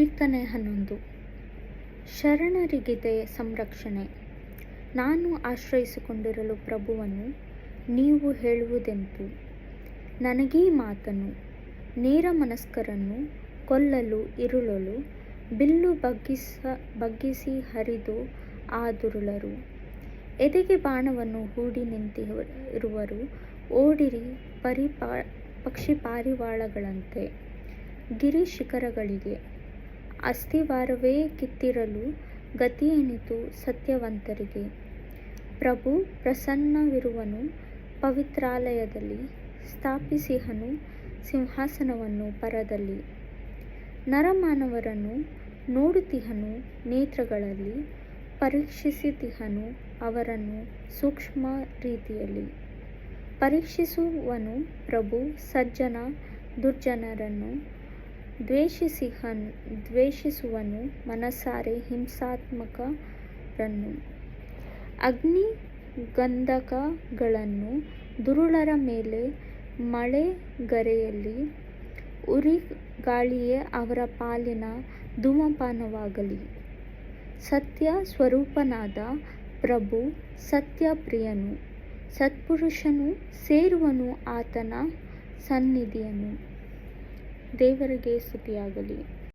ಕೀರ್ತನೆ ಹನ್ನೊಂದು. ಶರಣರಿಗಿದೆ ಸಂರಕ್ಷಣೆ. ನಾನು ಆಶ್ರಯಿಸಿಕೊಂಡಿರಲು ಪ್ರಭುವನ್ನು ನೀವು ಹೇಳುವುದೆಂತು? ನನಗೀ ಮಾತನು. ನೇರ ಮನಸ್ಕರನ್ನು ಕೊಲ್ಲಲು ಇರುಳಲು ಬಿಲ್ಲು ಬಗ್ಗಿಸ, ಬಗ್ಗಿಸಿ ಹರಿದು ಆದುರುಳರು. ದುರುಳರು ಎದೆಗೆ ಬಾಣವನ್ನು ಹೂಡಿ ನಿಂತಿರುವರು, ಓಡಿರಿ ಪರಿಪಾ ಪಕ್ಷಿ ಪಾರಿವಾಳಗಳಂತೆ ಗಿರಿ ಶಿಖರಗಳಿಗೆ ಅಸ್ಥಿವಾರವೇ ಕಿತ್ತಿರಲು ಗತಿಯೆನಿತು ಸತ್ಯವಂತರಿಗೆ. ಪ್ರಭು ಪ್ರಸನ್ನವಿರುವನು ಪವಿತ್ರಾಲಯದಲ್ಲಿ, ಸ್ಥಾಪಿಸಿಹನು ಸಿಂಹಾಸನವನ್ನು ಪರದಲ್ಲಿ. ನರಮಾನವರನ್ನು ನೋಡುತ್ತಿಹನು ನೇತ್ರಗಳಲ್ಲಿ ಪರೀಕ್ಷಿಸುತ್ತಿಹನು ಅವರನ್ನು ಸೂಕ್ಷ್ಮ ರೀತಿಯಲ್ಲಿ. ಪರೀಕ್ಷಿಸುವನು ಪ್ರಭು ಸಜ್ಜನ ದುರ್ಜನರನ್ನು ದ್ವೇಷಿಸಿಹನ್ ದ್ವೇಷಿಸುವನು ಮನಸಾರೆ ಹಿಂಸಾತ್ಮಕರನ್ನು. ಅಗ್ನಿ ಗಂಧಕಗಳನ್ನು ದುರುಳರ ಮೇಲೆ ಮಳೆಗರೆಯಲ್ಲಿ ಉರಿ ಗಾಳಿಯೇ ಅವರ ಪಾಲಿನ ಧೂಮಪಾನವಾಗಲಿ. ಸತ್ಯ ಸ್ವರೂಪನಾದ ಪ್ರಭು ಸತ್ಯ ಪ್ರಿಯನು ಸತ್ಪುರುಷನು ಸೇರುವನು ಆತನ ಸನ್ನಿಧಿಯನ್ನು. ದೇವರಿಗೆ ಸ್ತುತಿಯಾಗಲಿ.